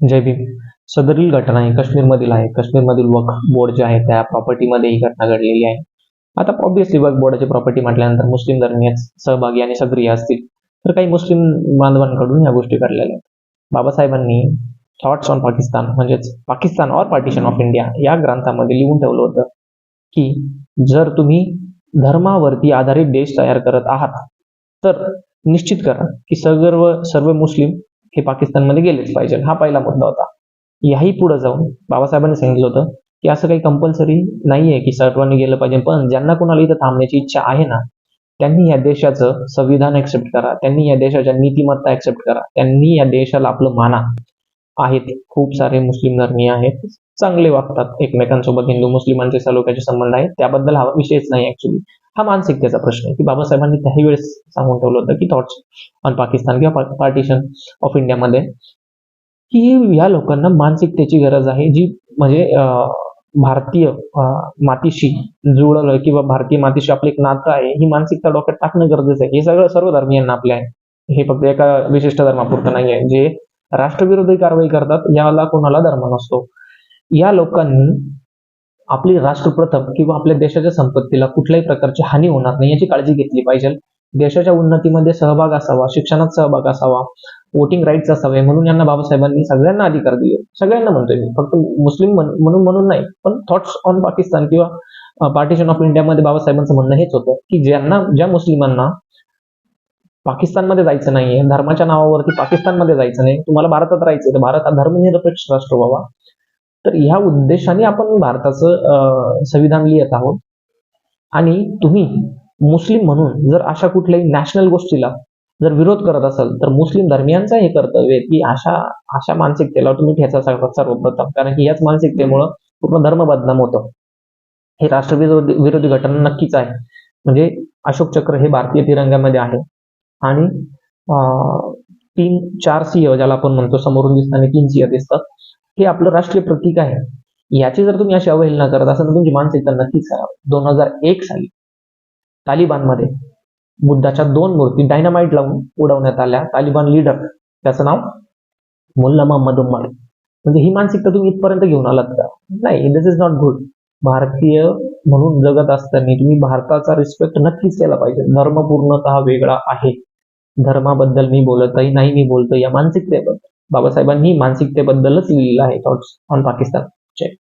जय भीम. सदरील घटना ही काश्मीरमधील आहे. काश्मीरमधील वक्फ बोर्ड जे आहे त्या प्रॉपर्टीमध्ये ही घटना घडलेली आहे. आता ऑब्विसली वक्फ बोर्डाची प्रॉपर्टी म्हटल्यानंतर मुस्लिम धर्मीय सहभागी आणि सक्रिय असतील तर काही मुस्लिम बांधवांकडून या गोष्टी घडलेल्या आहेत. बाबासाहेबांनी थॉट्स ऑन पाकिस्तान म्हणजेच Pakistan or partition of India या ग्रंथामध्ये लिहून ठेवलं होतं की जर तुम्ही धर्मावरती आधारित देश तयार करत आहात तर निश्चित करा की सर्व सर्व मुस्लिम हे पाकिस्तानमध्ये गेलेच पाहिजे हा पहिला मुद्दा होता. याही पुढे जाऊन बाबासाहेबांनी सांगितलं होतं की असं काही कंपल्सरी नाहीये की सर्वांनी गेलं पाहिजे. पण ज्यांना कोणाला इथं थांबण्याची इच्छा आहे ना त्यांनी या देशाचं संविधान ऍक्सेप्ट करा. त्यांनी या देशाच्या नीतिमत्ता ऍक्सेप्ट करा. त्यांनी या देशाला आपलं माना. आहेत. खूप सारे मुस्लिम धर्मीय आहेत. चांगले वागतात. एकमेकांसोबत हिंदू मुस्लिमांचे सलोख्याचे संबंध आहेत. त्याबद्दल हा विषयच नाही ऍक्च्युली हा मानसिकतेचा प्रश्न आहे. की बाबासाहेबांनी त्याही वेळेस सांगून ठेवलं होतं की थॉट्स ऑन पाकिस्तान किंवा पार्टिशन ऑफ इंडियामध्ये की या लोकांना मानसिकतेची गरज आहे जी म्हणजे भारतीय मातीशी जुळलं किंवा भारतीय मातीशी आपलं एक नातं आहे ही मानसिकता डोक्यात टाकणं गरजेचं आहे. हे सगळं सर्व धर्मियांना आपल्या आहे. हे फक्त एका विशिष्ट धर्मापुरतं नाही आहे जे राष्ट्रविरोधी कारवाई करतात याला कोणाला धर्म नसतो. या लोकांनी आपली राष्ट्रप्रथम किंवा आपल्या देशाच्या संपत्तीला कुठल्याही प्रकारची हानी होणार नाही याची काळजी घेतली पाहिजे. देशाच्या उन्नतीमध्ये सहभाग असावा शिक्षणात सहभाग असावा वोटिंग राईट्स असावे म्हणून यांना बाबासाहेबांनी सगळ्यांना अधिकार दिले. सगळ्यांना म्हणतोय मी फक्त मुस्लिम म्हणून म्हणून नाही पण थॉट्स ऑन पाकिस्तान किंवा पार्टिशन ऑफ इंडियामध्ये बाबासाहेबांचं म्हणणं हेच होतं की ज्यांना ज्या मुस्लिमांना पाकिस्तानमध्ये जायचं नाहीये धर्माच्या नावावरती पाकिस्तानमध्ये जायचं नाही तुम्हाला भारतात राहायचं तर भारत हा धर्मनिरपेक्ष राष्ट्र व्हावा. तर ह्या उद्देशाने आपण भारताचं संविधान लिहित आहोत. आणि तुम्ही मुस्लिम म्हणून जर अशा कुठल्याही नॅशनल गोष्टीला जर विरोध करत असाल तर मुस्लिम धर्मियांचं हे कर्तव्य आहे की अशा अशा मानसिकतेला तुम्ही ठेचा सांगतात सर्वप्रथम. कारण की याच मानसिकतेमुळं पूर्ण धर्म बदनाम होतं. हे राष्ट्रविरोधी विरोधी घटना नक्कीच आहे. म्हणजे अशोक चक्र हे भारतीय तिरंग्यामध्ये आहे. आणि तीन चार सिंह ज्याला आपण म्हणतो समोरून दिसताना तीन सिंह दिसतात. हे आपलं राष्ट्रीय प्रतीक आहे. याची जर तुम्ही अशी अवहेलना करत असाल तर तुमची मानसिकता नक्कीच खराब दोन हजार एक साली तालिबानमध्ये बुद्धाच्या दोन मूर्ती डायनामाइट लावून उडवण्यात आल्या. तालिबान लीडर त्याचं नाव मुल्ला मोहम्मद उम्मर म्हणजे ही मानसिकता तुम्ही इथपर्यंत घेऊन आलात का? नाही दिस इज नॉट गुड भारतीय म्हणून जगत असताना तुम्ही भारताचा रिस्पेक्ट नक्कीच केला पाहिजे. धर्म पूर्णतः वेगळा आहे. धर्माबद्दल मी बोलतही नाही मी बोलतो या मानसिकतेबद्दल बाबासाहेबांनी मानसिकतेबद्दलच लिहिलेलं आहे थॉट्स ऑन पाकिस्तान. चे